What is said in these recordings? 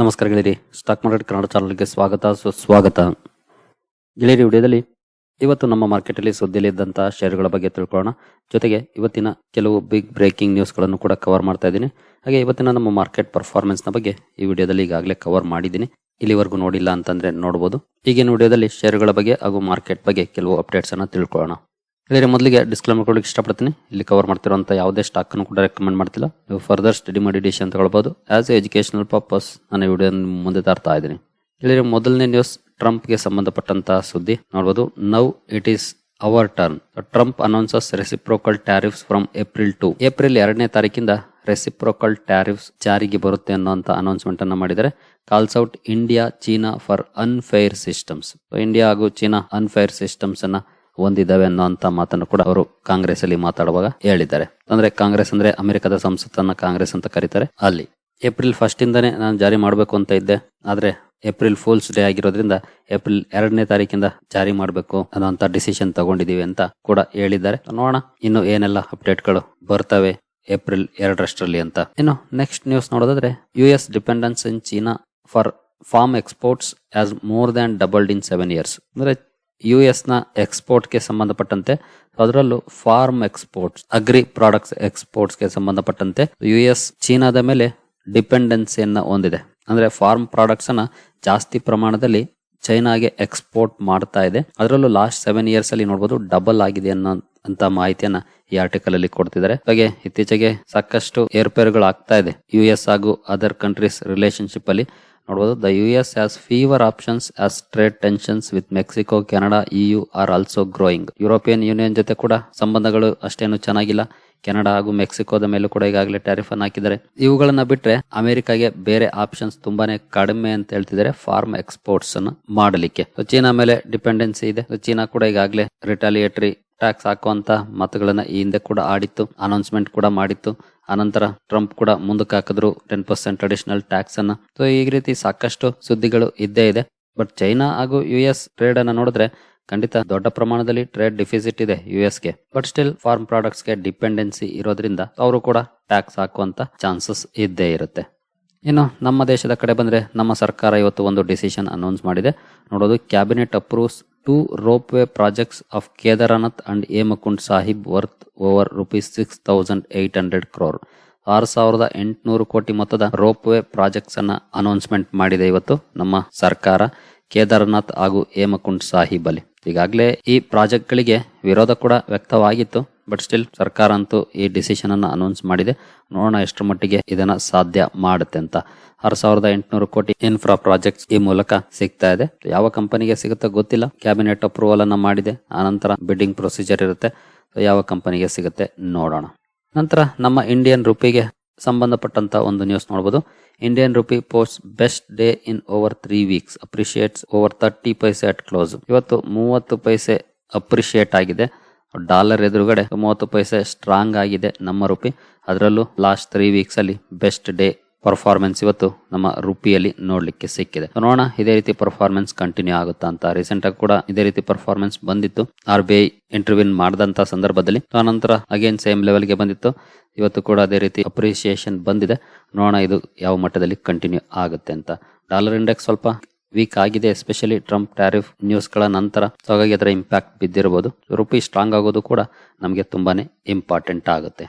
ನಮಸ್ಕಾರ ಗೆಳೆಯರಿ stock market Kannada ಚಾನಲ್ಗೆ ಸ್ವಾಗತ, ಸುಸ್ವಾಗತ. ಗೆಳೆಯರಿ ವಿಡಿಯೋದಲ್ಲಿ ಇವತ್ತು ನಮ್ಮ ಮಾರ್ಕೆಟಲ್ಲಿ ಸುದ್ದಿಯಲ್ಲಿದ್ದಂತಹ ಷೇರುಗಳ ಬಗ್ಗೆ ತಿಳ್ಕೊಳ್ಳೋಣ. ಜೊತೆಗೆ ಇವತ್ತಿನ ಕೆಲವು ಬಿಗ್ ಬ್ರೇಕಿಂಗ್ ನ್ಯೂಸ್ಗಳನ್ನು ಕೂಡ ಕವರ್ ಮಾಡ್ತಾ ಇದ್ದೀನಿ. ಹಾಗೆ ಇವತ್ತಿನ ನಮ್ಮ ಮಾರ್ಕೆಟ್ ಪರ್ಫಾರ್ಮೆನ್ಸ್ನ ಬಗ್ಗೆ ಈ ವಿಡಿಯೋದಲ್ಲಿ ಈಗಾಗಲೇ ಕವರ್ ಮಾಡಿದ್ದೀನಿ. ಇಲ್ಲಿವರೆಗೂ ನೋಡಿಲ್ಲ ಅಂತಂದರೆ ನೋಡ್ಬೋದು. ಈಗಿನ ವಿಡಿಯೋದಲ್ಲಿ ಶೇರ್ಗಳ ಬಗ್ಗೆ ಹಾಗೂ ಮಾರ್ಕೆಟ್ ಬಗ್ಗೆ ಕೆಲವು ಅಪ್ಡೇಟ್ಸನ್ನು ತಿಳ್ಕೊಳ್ಳೋಣ. ಬೇರೆ ಮೊದಲಿಗೆ ಡಿಸ್ಕ್ಲೇಮರ್ ಕೊಡಲಿಕ್ಕೆ ಇಷ್ಟಪಡ್ತೀನಿ. ಇಲ್ಲಿ ಕವರ್ ಮಾಡ್ತಿರುವಂಥ ಯಾವುದೇ ಸ್ಟಾಕ್ ಅನ್ನು ಕೂಡ ರೆಕಮೆಂಡ್ ಮಾಡ್ತಿಲ್ಲ. ನೀವು ಫರ್ದರ್ ಸ್ಟಡಿ ಮಾಡಿ ಡಿಶ್ ಅಂತ ಹೇಳ್ಬೋದು. ಆ್ಯಸ್ ಎ ಎಜುಕೇಶನಲ್ ಪರ್ಪಸ್ ನಾನು ವಿಡಿಯೋ ಮುಂದೆ ತರ್ತಾ ಇದ್ದೀನಿ. ಇಲ್ಲಿ ಮೊದಲನೇ ನ್ಯೂಸ್ ಟ್ರಂಪ್ಗೆ ಸಂಬಂಧಪಟ್ಟಂತ ಸುದ್ದಿ ನೋಡ್ಬೋದು. Now it is our turn Trump announces reciprocal tariffs from April to April ಎರಡನೇ ತಾರೀಕಿಂದ ರೆಸಿಪ್ರೋಕಲ್ ಟ್ಯಾರಿಫ್ಸ್ ಜಾರಿಗೆ ಬರುತ್ತೆ ಅನ್ನೋಂಥ ಅನೌನ್ಸ್ಮೆಂಟ್ ಅನ್ನು ಮಾಡಿದರೆ calls out India China for unfair systems India ಹಾಗೂ ಚೀನಾ ಅನ್ಫೇರ್ ಸಿಸ್ಟಮ್ಸ್ ಅನ್ನ ಹೊಂದಿದ್ದಾವೆ ಅನ್ನುವಂತ ಮಾತನ್ನು ಕೂಡ ಅವರು ಕಾಂಗ್ರೆಸ್ ಅಲ್ಲಿ ಮಾತಾಡುವಾಗ ಹೇಳಿದ್ದಾರೆ. ಅಂದ್ರೆ ಕಾಂಗ್ರೆಸ್ ಅಂದ್ರೆ ಅಮೆರಿಕದ ಸಂಸತ್ತನ್ನ ಕಾಂಗ್ರೆಸ್ ಅಂತ ಕರೀತಾರೆ. ಅಲ್ಲಿ ಏಪ್ರಿಲ್ ಫಸ್ಟ್ ಇಂದಾನೆ ನಾನು ಜಾರಿ ಮಾಡಬೇಕು ಅಂತ ಇದ್ದೆ. ಆದ್ರೆ ಏಪ್ರಿಲ್ ಫೂಲ್ಸ್ ಡೇ ಆಗಿರೋದ್ರಿಂದ ಏಪ್ರಿಲ್ ಎರಡನೇ ತಾರೀಕಿಂದ ಜಾರಿ ಮಾಡಬೇಕು ಅನ್ನೋಂತ ಡಿಸಿಷನ್ ತಗೊಂಡಿದೀವಿ ಅಂತ ಕೂಡ ಹೇಳಿದ್ದಾರೆ. ನೋಡೋಣ ಇನ್ನು ಏನೆಲ್ಲ ಅಪ್ಡೇಟ್ಗಳು ಬರ್ತವೆ ಏಪ್ರಿಲ್ ಎರಡರಷ್ಟರಲ್ಲಿ ಅಂತ. ಇನ್ನು ನೆಕ್ಸ್ಟ್ ನ್ಯೂಸ್ ನೋಡೋದಾದ್ರೆ U S dependence in China for farm exports as more than doubled in seven years ಅಂದ್ರೆ ಯು ಎಸ್ನ ಎಕ್ಸ್ಪೋರ್ಟ್ಗೆ ಸಂಬಂಧಪಟ್ಟಂತೆ, ಅದರಲ್ಲೂ ಫಾರ್ಮ್ ಎಕ್ಸ್ಪೋರ್ಟ್ಸ್ ಅಗ್ರಿ ಪ್ರಾಡಕ್ಟ್ಸ್ ಎಕ್ಸ್ಪೋರ್ಟ್ಸ್ಗೆ ಸಂಬಂಧಪಟ್ಟಂತೆ ಯು ಎಸ್ ಚೀನಾದ ಮೇಲೆ ಡಿಪೆಂಡೆನ್ಸಿಯನ್ನ ಹೊಂದಿದೆ. ಅಂದ್ರೆ ಫಾರ್ಮ್ ಪ್ರಾಡಕ್ಟ್ಸ್ ಅನ್ನ ಜಾಸ್ತಿ ಪ್ರಮಾಣದಲ್ಲಿ ಚೈನಾಗೆ ಎಕ್ಸ್ಪೋರ್ಟ್ ಮಾಡ್ತಾ ಇದೆ. ಅದರಲ್ಲೂ ಲಾಸ್ಟ್ ಸೆವೆನ್ ಇಯರ್ಸ್ ಅಲ್ಲಿ ನೋಡಬಹುದು ಡಬಲ್ ಆಗಿದೆ ಅನ್ನೋ ಅಂತ ಮಾಹಿತಿಯನ್ನ ಈ ಆರ್ಟಿಕಲ್ ಅಲ್ಲಿ ಕೊಡ್ತಿದ್ದಾರೆ. ಹಾಗೆ ಇತ್ತೀಚೆಗೆ ಸಾಕಷ್ಟು ಏರ್ಪೇರುಗಳು ಆಗ್ತಾ ಇದೆ. ಯು ಎಸ್ ಹಾಗೂ ಅದರ್ ಕಂಟ್ರೀಸ್ ರಿಲೇಶನ್ಶಿಪ್ ಅಲ್ಲಿ ನೋಡಬಹುದು the U S as fewer options as trade tensions with Mexico Canada EU are also growing European Union ಜೊತೆ ಕೂಡ ಸಂಬಂಧಗಳು ಅಷ್ಟೇನು ಚೆನ್ನಾಗಿಲ್ಲ. ಕೆನಡಾ ಹಾಗೂ ಮೆಕ್ಸಿಕೋದ ಮೇಲೂ ಕೂಡ ಈಗಾಗಲೇ ಟ್ಯಾರಿಫ್ ಅನ್ನು ಹಾಕಿದ್ದಾರೆ. ಇವುಗಳನ್ನ ಬಿಟ್ರೆ ಅಮೆರಿಕಾಗೆ ಬೇರೆ ಆಪ್ಷನ್ಸ್ ತುಂಬಾನೇ ಕಡಿಮೆ ಅಂತ ಹೇಳ್ತಿದ್ದಾರೆ ಫಾರ್ಮ್ ಎಕ್ಸ್ಪೋರ್ಟ್ಸ್ ಅನ್ನು ಮಾಡಲಿಕ್ಕೆ. ಚೀನಾ ಮೇಲೆ ಡಿಪೆಂಡೆನ್ಸಿ ಇದೆ. ಚೀನಾ ಕೂಡ ಈಗಾಗಲೇ ರಿಟಾಲಿಯೇಟರಿ ಟ್ಯಾಕ್ಸ್ ಹಾಕುವಂತ ಮಾತುಗಳನ್ನ ಈ ಹಿಂದೆ ಕೂಡ ಆಡಿತ್ತು ಅನೌನ್ಸ್ಮೆಂಟ್ ಕೂಡ ಮಾಡಿತ್ತು. ಆನಂತರ ಟ್ರಂಪ್ ಕೂಡ ಮುಂದಕ್ಕೆ ಹಾಕಿದ್ರು ಟೆನ್ ಪರ್ಸೆಂಟ್ ಅಡಿಷನಲ್ ಟ್ಯಾಕ್ಸ್ ಅನ್ನ. ಸೊ ಈ ರೀತಿ ಸಾಕಷ್ಟು ಸುದ್ದಿಗಳು ಇದ್ದೇ ಇದೆ. ಬಟ್ ಚೈನಾ ಹಾಗೂ ಯು ಎಸ್ ಟ್ರೇಡ್ ಅನ್ನ ನೋಡಿದ್ರೆ ಖಂಡಿತ ದೊಡ್ಡ ಪ್ರಮಾಣದಲ್ಲಿ ಟ್ರೇಡ್ ಡಿಫಿಸಿಟ್ ಇದೆ ಯು ಗೆ. ಬಟ್ ಸ್ಟಿಲ್ ಫಾರ್ಮ್ ಪ್ರಾಡಕ್ಟ್ಸ್ಗೆ ಡಿಪೆಂಡೆನ್ಸಿ ಇರೋದ್ರಿಂದ ಅವರು ಕೂಡ ಟ್ಯಾಕ್ಸ್ ಹಾಕುವಂತ ಚಾನ್ಸಸ್ ಇದ್ದೇ ಇರುತ್ತೆ. ಇನ್ನು ನಮ್ಮ ದೇಶದ ಕಡೆ ಬಂದ್ರೆ ನಮ್ಮ ಸರ್ಕಾರ ಇವತ್ತು ಒಂದು ಡಿಸಿಷನ್ ಅನೌನ್ಸ್ ಮಾಡಿದೆ. ನೋಡೋದು cabinet approves of Kedarnath and Hemkund Sahib worth over rupees six thousand eight hundred crore ಆರು ಸಾವಿರದ ಎಂಟುನೂರು ಕೋಟಿ ಮೊತ್ತದ ರೋಪ್ ವೇ ಪ್ರಾಜೆಕ್ಟ್ಸ್ ಅನ್ನ ಅನೌನ್ಸ್ಮೆಂಟ್ ಮಾಡಿದೆ ಇವತ್ತು ನಮ್ಮ ಸರ್ಕಾರ. ಕೇದಾರನಾಥ್ ಹಾಗೂ ಹೇಮಕುಂಡ್ ಸಾಹಿಬ್ ಅಲ್ಲಿ. ಈಗಾಗಲೇ ಈ ಪ್ರಾಜೆಕ್ಟ್ ಗಳಿಗೆ ವಿರೋಧ ಕೂಡ ವ್ಯಕ್ತವಾಗಿತ್ತು. ಬಟ್ ಸ್ಟಿಲ್ ಸರ್ಕಾರ ಅಂತೂ ಈ ಡಿಸಿಷನ್ ಅನ್ನು ಅನೌನ್ಸ್ ಮಾಡಿದೆ. ನೋಡೋಣ ಎಷ್ಟರ ಮಟ್ಟಿಗೆ ಇದನ್ನ ಸಾಧ್ಯ ಮಾಡುತ್ತೆ ಅಂತ. ಆರು ಸಾವಿರದ ಎಂಟುನೂರು ಕೋಟಿ ಇನ್ಫ್ರಾ ಪ್ರಾಜೆಕ್ಟ್ಸ್ ಈ ಮೂಲಕ ಸಿಗ್ತಾ ಇದೆ. ಯಾವ ಕಂಪನಿಗೆ ಸಿಗುತ್ತೋ ಗೊತ್ತಿಲ್ಲ. ಕ್ಯಾಬಿನೆಟ್ ಅಪ್ರೂವಲ್ ಅನ್ನ ಮಾಡಿದೆ. ಆನಂತರ ಬಿಡ್ಡಿಂಗ್ ಪ್ರೊಸೀಜರ್ ಇರುತ್ತೆ. ಯಾವ ಕಂಪನಿಗೆ ಸಿಗುತ್ತೆ ನೋಡೋಣ. ನಂತರ ನಮ್ಮ ಇಂಡಿಯನ್ ರುಪಿಗೆ ಸಂಬಂಧಪಟ್ಟಂತ ಒಂದು ನ್ಯೂಸ್ ನೋಡಬಹುದು Indian rupee post best day in over three weeks appreciates over thirty paise at close ಇವತ್ತು ಮೂವತ್ತು ಪೈಸೆ ಅಪ್ರಿಷಿಯೇಟ್ ಆಗಿದೆ. ಡಾಲರ್ ಎದುರುಗಡೆ ಮೂವತ್ತು ಪೈಸೆ ಸ್ಟ್ರಾಂಗ್ ಆಗಿದೆ ನಮ್ಮ ರುಪಿ ಅದರಲ್ಲೂ ಲಾಸ್ಟ್ ತ್ರೀ ವೀಕ್ಸ್ ಅಲ್ಲಿ ಬೆಸ್ಟ್ ಡೇ ಪರ್ಫಾರ್ಮೆನ್ಸ್ ಇವತ್ತು ನಮ್ಮ ರುಪಿಯಲ್ಲಿ ನೋಡ್ಲಿಕ್ಕೆ ಸಿಕ್ಕಿದೆ. ನೋಡೋಣ, ಇದೇ ರೀತಿ ಪರ್ಫಾರ್ಮೆನ್ಸ್ ಕಂಟಿನ್ಯೂ ಆಗುತ್ತಾ ಅಂತ. ರೀಸೆಂಟ್ ಆಗಿ ಕೂಡ ಇದೇ ರೀತಿ ಪರ್ಫಾರ್ಮೆನ್ಸ್ ಬಂದಿತ್ತು. ಆರ್ ಬಿ ಐ ಇಂಟರ್ವ್ಯೂನ್ ಮಾಡಿದಂತ ಸಂದರ್ಭದಲ್ಲಿ. ಆನಂತರ ಅಗೇನ್ ಸೇಮ್ ಲೆವೆಲ್ಗೆ ಬಂದಿತ್ತು. ಇವತ್ತು ಕೂಡ ಅದೇ ರೀತಿ ಅಪ್ರಿಸಿಯೇಷನ್ ಬಂದಿದೆ. ನೋಡೋಣ, ಇದು ಯಾವ ಮಟ್ಟದಲ್ಲಿ ಕಂಟಿನ್ಯೂ ಆಗುತ್ತೆ ಅಂತ. ಡಾಲರ್ ಇಂಡೆಕ್ಸ್ ಸ್ವಲ್ಪ ವೀಕ್ ಆಗಿದೆ ಎಸ್ಪೆಷಲಿ ಟ್ರಂಪ್ ಟ್ಯಾರಿಫ್ ನ್ಯೂಸ್ಗಳ ನಂತರ. ಸೊ ಹಾಗಾಗಿ ಅದರ ಇಂಪ್ಯಾಕ್ಟ್ ಬಿದ್ದಿರಬಹುದು. ರುಪಿ ಸ್ಟ್ರಾಂಗ್ ಆಗೋದು ಕೂಡ ನಮಗೆ ತುಂಬಾನೇ ಇಂಪಾರ್ಟೆಂಟ್ ಆಗುತ್ತೆ.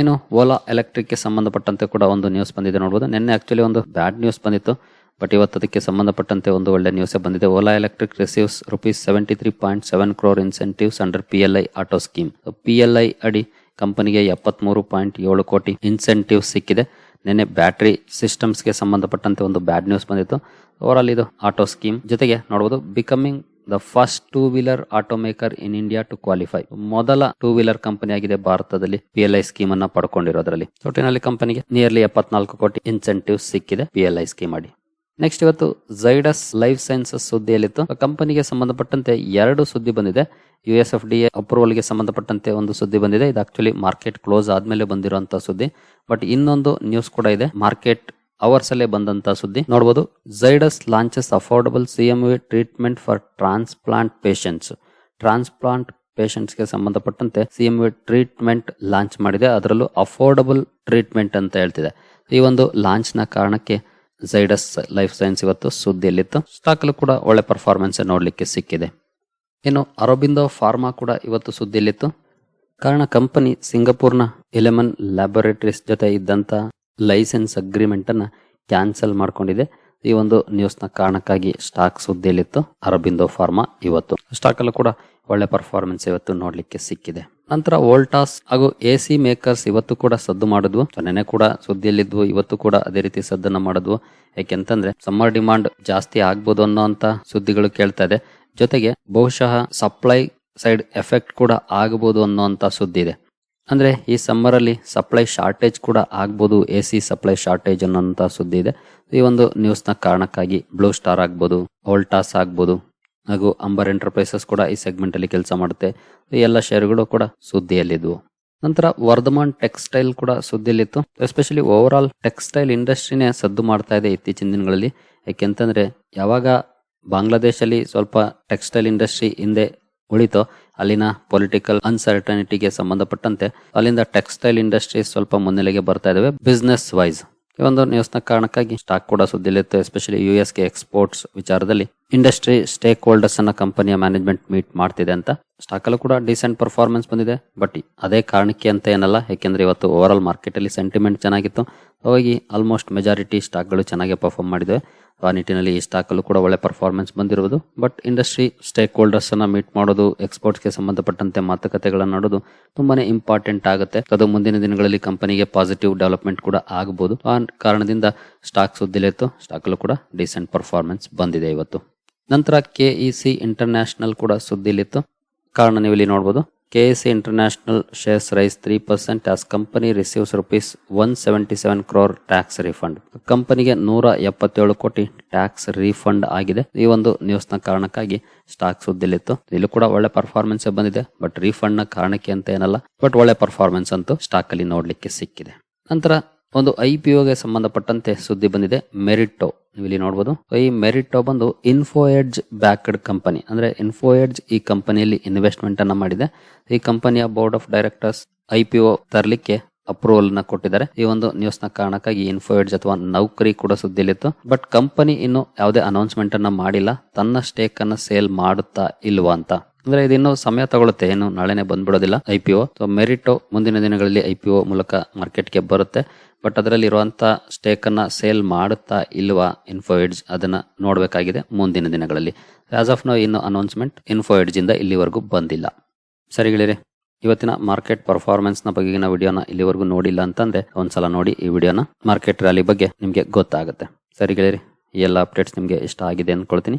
ಇನ್ನು ಓಲಾ ಎಲೆಕ್ಟ್ರಿಕ್ಗೆ ಸಂಬಂಧಪಟ್ಟಂತೆ ಕೂಡ ಒಂದು ನ್ಯೂಸ್ ಬಂದಿದೆ ನೋಡ್ಬೋದು. ನಿನ್ನೆ ಆಕ್ಚುಲಿ ಒಂದು ಬ್ಯಾಡ್ ನ್ಯೂಸ್ ಬಂದಿತ್ತು ಬಟ್ ಇವತ್ತು ಅದಕ್ಕೆ ಸಂಬಂಧಪಟ್ಟಂತೆ ಒಂದು ಒಳ್ಳೆ ನ್ಯೂಸ್ ಬಂದಿದೆ. Ola electric receives rupees seventy three point seven crore incentives under P L I auto scheme P L I ಅಡಿ ಕಂಪನಿಗೆ ಎಪ್ಪತ್ಮೂರು ಪಾಯಿಂಟ್ ಏಳು ಕೋಟಿ ಇನ್ಸೆಂಟಿವ್ ಸಿಕ್ಕಿದೆ. ನಿನ್ನೆ ಬ್ಯಾಟ್ರಿ ಸಿಸ್ಟಮ್ಸ್ಗೆ ಸಂಬಂಧಪಟ್ಟಂತೆ ಒಂದು ಬ್ಯಾಡ್ ನ್ಯೂಸ್ ಬಂದಿತ್ತು. ಓವರಾಲ್ ಇದು ಆಟೋ ಸ್ಕೀಮ್ ಜೊತೆಗೆ ನೋಡ್ಬೋದು becoming the first two wheeler auto maker in India to qualify ಮೊದಲ ಟೂ ವೀಲರ್ ಕಂಪನಿ ಆಗಿದೆ ಭಾರತದಲ್ಲಿ. ಪಿ ಎಲ್ ಐ ಸ್ಕೀಮ್ ಅನ್ನ ಪಡ್ಕೊಂಡಿರೋದ್ರಲ್ಲಿ. ಒಟ್ಟಿನಲ್ಲಿ ಕಂಪನಿಗೆ ನಿಯರ್ಲಿ ಎಪ್ಪತ್ನಾಲ್ಕು ಕೋಟಿ ಇನ್ಸೆಂಟಿವ್ ಸಿಕ್ಕಿದೆ ಪಿ ಎಲ್ ಐ ಸ್ಕೀಮ್ ಅಡಿ ನೆಕ್ಸ್ಟ್ ಇವತ್ತು ಝೈಡಸ್ ಲೈಫ್ ಸೈನ್ಸಸ್ ಸುದ್ದಿಯಲ್ಲಿತ್ತು. ಕಂಪನಿಗೆ ಸಂಬಂಧಪಟ್ಟಂತೆ ಎರಡು ಸುದ್ದಿ ಬಂದಿದೆ. U S F D A ಅಪ್ರೂವಲ್ಗೆ ಸಂಬಂಧಪಟ್ಟಂತೆ ಒಂದು ಸುದ್ದಿ ಬಂದಿದೆ. ಇದು ಆಕ್ಚುಲಿ ಮಾರ್ಕೆಟ್ ಕ್ಲೋಸ್ ಆದ್ಮೇಲೆ ಬಂದಿರುವಂತಹ ಸುದ್ದಿ. ಬಟ್ ಇನ್ನೊಂದು ನ್ಯೂಸ್ ಕೂಡ ಇದೆ. ಮಾರ್ಕೆಟ್ ಅವರ್ಸ್ ಅಲ್ಲೇ ಬಂದಂತ ಸುದ್ದಿ ನೋಡಬಹುದು Zydus launches affordable CMV treatment for transplant patients ಟ್ರಾನ್ಸ್ಪ್ಲಾಂಟ್ಗೆ ಸಂಬಂಧಪಟ್ಟಂತೆ ಸಿಎಂವಿ ಟ್ರೀಟ್ಮೆಂಟ್ ಲಾಂಚ್ ಮಾಡಿದೆ. ಅದರಲ್ಲೂ ಅಫೋರ್ಡಬಲ್ ಟ್ರೀಟ್ಮೆಂಟ್ ಅಂತ ಹೇಳ್ತಿದೆ. ಈ ಒಂದು ಲಾಂಚ್ನ ಕಾರಣಕ್ಕೆ ಝೈಡಸ್ ಲೈಫ್ ಸೈನ್ಸ್ ಇವತ್ತು ಸುದ್ದಿಯಲ್ಲಿತ್ತು. ಸ್ಟಾಕ್ ಅಲ್ಲೂ ಕೂಡ ಒಳ್ಳೆ ಪರ್ಫಾರ್ಮೆನ್ಸ್ ನೋಡಲಿಕ್ಕೆ ಸಿಕ್ಕಿದೆ. ಇನ್ನು ಅರೋಬಿಂದೋ ಫಾರ್ಮಾ ಕೂಡ ಇವತ್ತು ಸುದ್ದಿಯಲ್ಲಿತ್ತು. ಕಾರಣ ಕಂಪನಿ ಸಿಂಗಪೂರ್ನ ಎಲೆಮನ್ ಲ್ಯಾಬೊರೇಟರೀಸ್ ಜೊತೆ ಇದ್ದಂತ ಲೈಸೆನ್ಸ್ ಅಗ್ರಿಮೆಂಟನ್ನು ಅನ್ನ ಕ್ಯಾನ್ಸಲ್ ಮಾಡಿಕೊಂಡಿದೆ. ಈ ಒಂದು ನ್ಯೂಸ್ನ ಕಾರಣಕ್ಕಾಗಿ ಸ್ಟಾಕ್ ಸುದ್ದಿಯಲ್ಲಿತ್ತು ಅರಬಿಂದೋ ಫಾರ್ಮಾ ಇವತ್ತು. ಸ್ಟಾಕಲ್ಲೂ ಕೂಡ ಒಳ್ಳೆ ಪರ್ಫಾರ್ಮೆನ್ಸ್ ಇವತ್ತು ನೋಡಲಿಕ್ಕೆ ಸಿಕ್ಕಿದೆ. ನಂತರ ವೋಲ್ಟಾಸ್ ಹಾಗೂ ಎ ಸಿ ಮೇಕರ್ಸ್ ಇವತ್ತು ಕೂಡ ಸದ್ದು ಮಾಡಿದ್ವು. ನೆನೆ ಕೂಡ ಸುದ್ದಿಯಲ್ಲಿದ್ವು, ಇವತ್ತು ಕೂಡ ಅದೇ ರೀತಿ ಸದ್ದನ್ನು ಮಾಡಿದ್ವು. ಯಾಕೆಂತಂದ್ರೆ ಸಮ್ಮರ್ ಡಿಮಾಂಡ್ ಜಾಸ್ತಿ ಆಗ್ಬೋದು ಅನ್ನೋ ಸುದ್ದಿಗಳು ಕೇಳ್ತಾ ಇದೆ. ಜೊತೆಗೆ ಬಹುಶಃ ಸಪ್ಲೈ ಸೈಡ್ ಎಫೆಕ್ಟ್ ಕೂಡ ಆಗಬಹುದು ಅನ್ನೋಂತ ಸುದ್ದಿ ಇದೆ. ಅಂದ್ರೆ ಈ ಸಮ್ಮರಲ್ಲಿ ಸಪ್ಲೈ ಶಾರ್ಟೇಜ್ ಕೂಡ ಆಗ್ಬೋದು ಎ ಸಿ ಸಪ್ಲೈ ಶಾರ್ಟೇಜ್ ಅನ್ನೋಂಥ ಸುದ್ದಿ ಇದೆ. ಈ ಒಂದು ನ್ಯೂಸ್ನ ಕಾರಣಕ್ಕಾಗಿ ಬ್ಲೂ ಸ್ಟಾರ್ ಆಗ್ಬೋದು ಓಲ್ಟಾಸ್ ಆಗ್ಬೋದು, ಹಾಗೂ ಅಂಬರ್ ಎಂಟರ್ಪ್ರೈಸಸ್ ಕೂಡ ಈ ಸೆಗ್ಮೆಂಟಲ್ಲಿ ಕೆಲಸ ಮಾಡುತ್ತೆ. ಈ ಎಲ್ಲ ಶೇರುಗಳು ಕೂಡ ಸುದ್ದಿಯಲ್ಲಿದ್ವು. ನಂತರ ವರ್ಧಮಾನ್ ಟೆಕ್ಸ್ಟೈಲ್ ಕೂಡ ಸುದ್ದಿಯಲ್ಲಿತ್ತು. ಎಸ್ಪೆಷಲಿ ಓವರ್ ಆಲ್ ಟೆಕ್ಸ್ಟೈಲ್ ಇಂಡಸ್ಟ್ರಿನೇ ಸದ್ದು ಮಾಡ್ತಾ ಇದೆ ಇತ್ತೀಚಿನ ದಿನಗಳಲ್ಲಿ. ಯಾಕೆಂತಂದ್ರೆ ಯಾವಾಗ ಬಾಂಗ್ಲಾದೇಶಲ್ಲಿ ಸ್ವಲ್ಪ ಟೆಕ್ಸ್ಟೈಲ್ ಇಂಡಸ್ಟ್ರಿ ಹಿಂದೆ ಉಳಿತೋ ಅಲ್ಲಿನ ಪೊಲಿಟಿಕಲ್ ಅನ್ಸರ್ಟನಿಟಿಗೆ ಸಂಬಂಧಪಟ್ಟಂತೆ ಅಲ್ಲಿಂದ ಟೆಕ್ಸ್ಟೈಲ್ ಇಂಡಸ್ಟ್ರೀಸ್ ಸ್ವಲ್ಪ ಮುನ್ನೆಲೆಗೆ ಬರ್ತಾ ಇದಾವೆ ಬಿಸ್ನೆಸ್ ವೈಸ್ ಈ ಒಂದು ನ್ಯೂಸ್ನ ಕಾರಣಕ್ಕಾಗಿ ಸ್ಟಾಕ್ ಕೂಡ ಸುದ್ದಿಲಿತ್ತು especially U S K exports ವಿಚಾರದಲ್ಲಿ ಇಂಡಸ್ಟ್ರಿ ಸ್ಟೇಕ್ ಹೋಲ್ಡರ್ಸ್ ಅನ್ನ ಕಂಪನಿಯ ಮ್ಯಾನೇಜ್ಮೆಂಟ್ ಮೀಟ್ ಮಾಡ್ತಿದೆ ಅಂತ. ಸ್ಟಾಕ್ ಅಲ್ಲೂ ಕೂಡ ಡಿಸೆಂಟ್ ಪರ್ಫಾರ್ಮೆನ್ಸ್ ಬಂದಿದೆ ಬಟ್ ಅದೇ ಕಾರಣಕ್ಕೆ ಅಂತ ಏನಲ್ಲ ಯಾಕೆಂದ್ರೆ ಇವತ್ತು ಓವರ್ ಆಲ್ ಮಾರ್ಕೆಟ್ ಅಲ್ಲಿ ಸೆಂಟಿಮೆಂಟ್ ಚೆನ್ನಾಗಿತ್ತು. ಹೋಗಿ ಆಲ್ಮೋಸ್ಟ್ ಮೆಜಾರಿಟಿ ಸ್ಟಾಕ್ಗಳು ಚೆನ್ನಾಗಿ ಪರ್ಫಾರ್ಮ್ ಮಾಡಿದೆ. ಆ ನಿಟ್ಟಿನಲ್ಲಿ ಈ ಸ್ಟಾಕಲ್ಲೂ ಕೂಡ ಒಳ್ಳೆ ಪರ್ಫಾರ್ಮೆನ್ಸ್ ಬಂದಿರುವುದು. ಬಟ್ ಇಂಡಸ್ಟ್ರಿ ಸ್ಟೇಕ್ ಹೋಲ್ಡರ್ಸ್ ಅನ್ನ ಮೀಟ್ ಮಾಡೋದು ಎಕ್ಸ್ಪೋರ್ಟ್ಸ್ಗೆ ಸಂಬಂಧಪಟ್ಟಂತೆ ಮಾತುಕತೆಗಳನ್ನು ನೋಡೋದು ತುಂಬಾನೇ ಇಂಪಾರ್ಟೆಂಟ್ ಆಗುತ್ತೆ. ಅದು ಮುಂದಿನ ದಿನಗಳಲ್ಲಿ ಕಂಪನಿಗೆ ಪಾಸಿಟಿವ್ ಡೆವಲಪ್ಮೆಂಟ್ ಕೂಡ ಆಗಬಹುದು ಆ ಕಾರಣದಿಂದ ಸ್ಟಾಕ್ ಸುದ್ದಿಲಿತ್ತು ಸ್ಟಾಕಲ್ಲೂ ಕೂಡ ಡಿಸೆಂಟ್ ಪರ್ಫಾರ್ಮೆನ್ಸ್ ಬಂದಿದೆ ಇವತ್ತು. ನಂತರ ಕೆ ಇ ಸಿ ಇಂಟರ್ನ್ಯಾಷನಲ್ ಕೂಡ ಸುದ್ದಿಲಿತ್ತು. ಕಾರಣ ನೀವು ಇಲ್ಲಿ ನೋಡಬಹುದು International shares rise three percent as company receives rupees one seventy seven crore tax refund ಕಂಪನಿಗೆ ನೂರ ಎಪ್ಪತ್ತೇಳು ಕೋಟಿ ಟ್ಯಾಕ್ಸ್ ರೀಫಂಡ್ ಆಗಿದೆ. ಈ ಒಂದು ನ್ಯೂಸ್ನ ಕಾರಣಕ್ಕಾಗಿ ಸ್ಟಾಕ್ ಸುದ್ದಿಲಿತ್ತು ಇಲ್ಲೂ ಕೂಡ ಒಳ್ಳೆ ಪರ್ಫಾರ್ಮೆನ್ಸ್ ಬಂದಿದೆ. ಬಟ್ ರೀಫಂಡ್ನ ಕಾರಣಕ್ಕೆ ಅಂತ ಏನಲ್ಲ. ಬಟ್ ಒಳ್ಳೆ ಪರ್ಫಾರ್ಮೆನ್ಸ್ ಅಂತೂ ಸ್ಟಾಕ್ ಅಲ್ಲಿ ನೋಡ್ಲಿಕ್ಕೆ ಸಿಕ್ಕಿದೆ. ನಂತರ ಒಂದು ಐ ಪಿ ಸಂಬಂಧಪಟ್ಟಂತೆ ಸುದ್ದಿ ಬಂದಿದೆ. ಮೆರಿಟೋ ನೀವು ಇಲ್ಲಿ ನೋಡಬಹುದು ಈ ಮೆರಿಟೋ ಬಂದು ಇನ್ಫೋ ಎಡ್ಜ್ ಬ್ಯಾಕ್ಡ್ ಕಂಪನಿ ಅಂದ್ರೆ ಇನ್ಫೋಎಡ್ಜ್ ಈ ಕಂಪನಿಯಲ್ಲಿ ಇನ್ವೆಸ್ಟ್ಮೆಂಟ್ ಅನ್ನ ಮಾಡಿದೆ. ಈ ಕಂಪನಿಯ ಬೋರ್ಡ್ ಆಫ್ ಡೈರೆಕ್ಟರ್ಸ್ ಐ ತರಲಿಕ್ಕೆ ಅಪ್ರೂವಲ್ನ ಕೊಟ್ಟಿದ್ದಾರೆ. ಈ ಒಂದು ನ್ಯೂಸ್ನ ಕಾರಣಕ್ಕಾಗಿ ಇನ್ಫೋಎಡ್ಜ್ ಅಥವಾ ನೌಕರಿ ಕೂಡ ಸುದ್ದಿಯಲ್ಲಿತ್ತು. ಬಟ್ ಕಂಪನಿ ಇನ್ನು ಯಾವುದೇ ಅನೌನ್ಸ್ಮೆಂಟ್ ಅನ್ನ ಮಾಡಿಲ್ಲ. ತನ್ನ ಸ್ಟೇಕ್ ಅನ್ನ ಸೇಲ್ ಮಾಡುತ್ತಾ ಇಲ್ವಾ ಅಂತ. ಅಂದ್ರೆ ಇದಿನ್ನು ಸಮಯ ತಗೊಳುತ್ತೆ. ಏನು ನಾಳೆನೆ ಬಂದ್ಬಿಡೋದಿಲ್ಲ I P O. So merit ಮುಂದಿನ ದಿನಗಳಲ್ಲಿ ಐ ಪಿ ಒ ಮೂಲಕ ಮಾರ್ಕೆಟ್ಗೆ ಬರುತ್ತೆ. ಬಟ್ ಅದರಲ್ಲಿ ಇರುವಂತ ಸ್ಟೇಕ್ ಅನ್ನ ಸೇಲ್ ಮಾಡುತ್ತಾ ಇಲ್ವಾ ಇನ್ಫೋ ಎಡ್ಜ್ ಅದನ್ನ ನೋಡಬೇಕಾಗಿದೆ ಮುಂದಿನ ದಿನಗಳಲ್ಲಿ. ಆಸ್ ಆಫ್ ನೋ ಇನ್ನು ಅನೌನ್ಸ್ಮೆಂಟ್ ಇನ್ಫೋ ಎಡ್ಜ್ ಇಂದ ಇಲ್ಲಿವರೆಗೂ ಬಂದಿಲ್ಲ. ಸರಿಗಳಿರಿ ಇವತ್ತಿನ ಮಾರ್ಕೆಟ್ ಪರ್ಫಾರ್ಮೆನ್ಸ್ನ ಬಗೆಗಿನ ವಿಡಿಯೋನ ಇಲ್ಲಿವರೆಗೂ ನೋಡಿಲ್ಲ ಅಂತಂದ್ರೆ ಒಂದ್ಸಲ ನೋಡಿ ಈ ವಿಡಿಯೋನ ಮಾರ್ಕೆಟ್ ರ್ಯಾಲಿ ಬಗ್ಗೆ ನಿಮಗೆ ಗೊತ್ತಾಗುತ್ತೆ. ಸರಿಗಳಿರಿ ಈ ಎಲ್ಲ ಅಪ್ಡೇಟ್ಸ್ ನಿಮಗೆ ಇಷ್ಟ ಆಗಿದೆ ಅನ್ಕೊಳ್ತೀನಿ.